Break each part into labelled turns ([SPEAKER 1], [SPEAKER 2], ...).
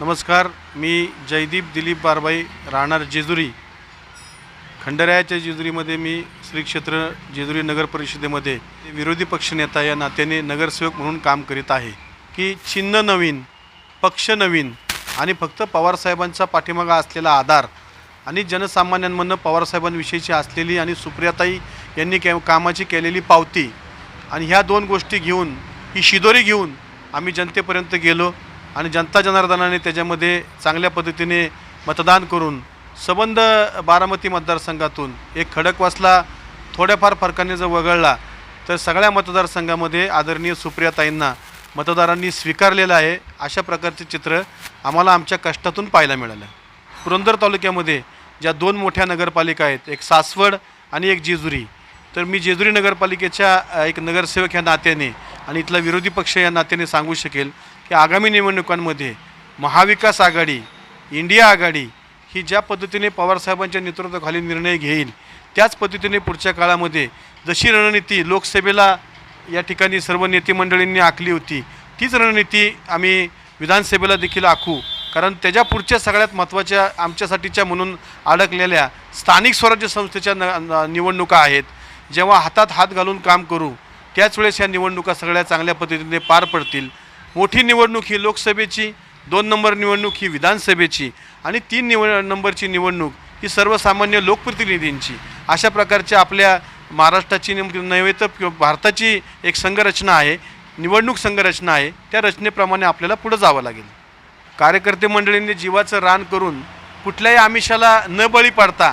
[SPEAKER 1] नमस्कार मी जयदीप दिलीप बारबाई राहणार जेजुरी. खंडरायाच्या जेजुरीमध्ये मी श्री क्षेत्र जेजुरी नगर परिषदेमध्ये विरोधी पक्षनेता या नात्याने नगरसेवक म्हणून काम करीत आहे. की चिन्ह नवीन पक्ष नवीन आणि फक्त पवारसाहेबांचा पाठीमागा असलेला आधार आणि जनसामान्यांमधनं पवारसाहेबांविषयीची असलेली आणि सुप्रियाताई यांनी के कामाची केलेली पावती आणि ह्या दोन गोष्टी घेऊन ही शिदोरी घेऊन आम्ही जनतेपर्यंत गेलो. आणि जनता जनार्दनाने त्याच्यामध्ये चांगल्या पद्धतीने मतदान करून सबंध बारामती मतदारसंघातून एक खडकवासला थोड्याफार फरकाने जर वगळला तर सगळ्या मतदारसंघामध्ये आदरणीय सुप्रियाताईंना मतदारांनी स्वीकारलेलं आहे. अशा प्रकारचे चित्र आम्हाला आमच्या कष्टातून पाहायला मिळालं. पुरंदर तालुक्यामध्ये ज्या दोन मोठ्या नगरपालिका आहेत एक सासवड आणि एक जेजुरी तर मी जेजुरी नगरपालिकेच्या एक नगरसेवक ह्या नात्याने आणि इथला विरोधी पक्ष या नात्याने सांगू शकेल की आगामी निवडणुकांमध्ये महाविकास आघाडी इंडिया आघाडी ही ज्या पद्धतीने पवारसाहेबांच्या नेतृत्वाखाली निर्णय घेईल त्याच पद्धतीने पुढच्या काळामध्ये जशी रणनीती लोकसभेला या ठिकाणी सर्व नेते मंडळींनी आखली होती तीच रणनीती आम्ही विधानसभेला देखील आखू. कारण त्याच्या पुढच्या सगळ्यात महत्त्वाच्या आमच्यासाठीच्या म्हणून अडकलेल्या स्थानिक स्वराज्य संस्थेच्या न न- निवडणुका आहेत. जेव्हा हातात हात घालून काम करू त्याच वेळेस ह्या निवडणुका सगळ्या चांगल्या पद्धतीने पार पडतील. मोठी निवडणूक ही लोकसभेची दोन नंबर निवडणूक ही विधानसभेची आणि तीन निवड नंबरची निवडणूक ही सर्वसामान्य लोकप्रतिनिधींची. अशा प्रकारच्या आपल्या महाराष्ट्राची नव्हे तर किंवा भारताची एक संघरचना आहे निवडणूक संघरचना आहे त्या रचनेप्रमाणे आपल्याला पुढं जावं लागेल. कार्यकर्ते मंडळींनी जीवाचं रान करून कुठल्याही आमिषाला न बळी पाडता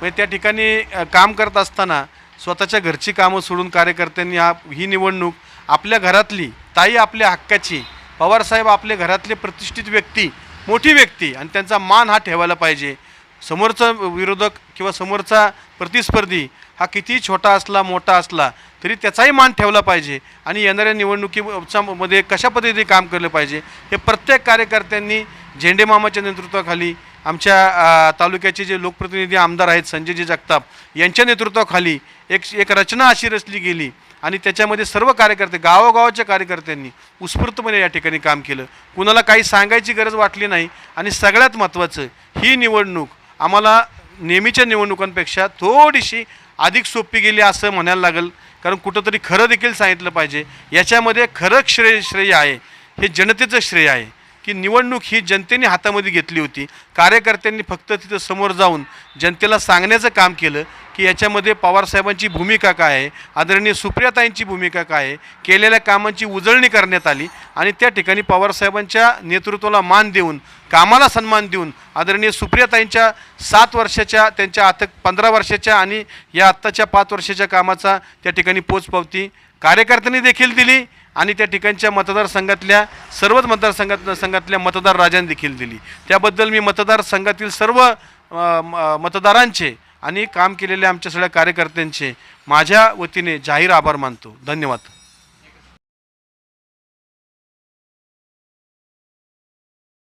[SPEAKER 1] म्हणजे त्या ठिकाणी काम करत असताना स्वतःच्या घरची कामं सोडून कार्यकर्त्यांनी हा ही निवडणूक आपल्या घरातली ताई आपल्या हक्काची पवारसाहेब आपले घरातले प्रतिष्ठित व्यक्ती मोठी व्यक्ती आणि त्यांचा मान हा ठेवायला पाहिजे. समोरचा विरोधक किंवा समोरचा प्रतिस्पर्धी हा कितीही छोटा असला मोठा असला तरी त्याचाही मान ठेवला पाहिजे. आणि येणाऱ्या निवडणुकीच्या मध्ये कशा पद्धतीने काम केलं पाहिजे हे प्रत्येक कार्यकर्त्यांनी झेंडेमामाच्या नेतृत्वाखाली आमच्या तालुक्याचे जे लोकप्रतिनिधी आमदार आहेत संजयजी जगताप यांच्या नेतृत्वाखाली एक एक रचना अशी रचली गेली आणि त्याच्यामध्ये सर्व कार्यकर्ते गावोगावाच्या कार्यकर्त्यांनी उत्स्फूर्तपणे या ठिकाणी काम केलं. कुणाला काही सांगायची गरज वाटली नाही आणि सगळ्यात महत्त्वाचं ही निवडणूक आम्हाला नेहमीच्या निवडणुकांपेक्षा थोडीशी अधिक सोपी गेली असं म्हणायला लागेल. कारण कुठंतरी खरं देखील सांगितलं पाहिजे. याच्यामध्ये खरं श्रेय श्रेय आहे. हे जनतेचं श्रेय आहे. की निवडणूक ही जनतेने हातामध्ये घेतली होती. कार्यकर्त्यांनी फक्त तिथं समोर जाऊन जनतेला सांगण्याचं काम केलं की याच्यामध्ये पवारसाहेबांची भूमिका काय आहे आदरणीय सुप्रियाताईंची भूमिका काय आहे केलेल्या कामांची उजळणी करण्यात आली आणि त्या ठिकाणी पवारसाहेबांच्या नेतृत्वाला मान देऊन कामाला सन्मान देऊन आदरणीय सुप्रियाताईंच्या सात वर्षाच्या त्यांच्या आता पंधरा वर्षाच्या आणि या आत्ताच्या पाच वर्षाच्या कामाचा त्या ठिकाणी पोचपावती कार्यकर्त्यांनी देखील दिली. आणि त्या ठिकाणच्या मतदारसंघातल्या सर्वच मतदारसंघात संघातल्या मतदार राजांनी देखील दिली. त्याबद्दल मी मतदारसंघातील सर्व म- मतदारांचे आणि काम केलेल्या आमच्या सगळ्या कार्यकर्त्यांचे माझ्या वतीने जाहीर आभार मानतो. धन्यवाद.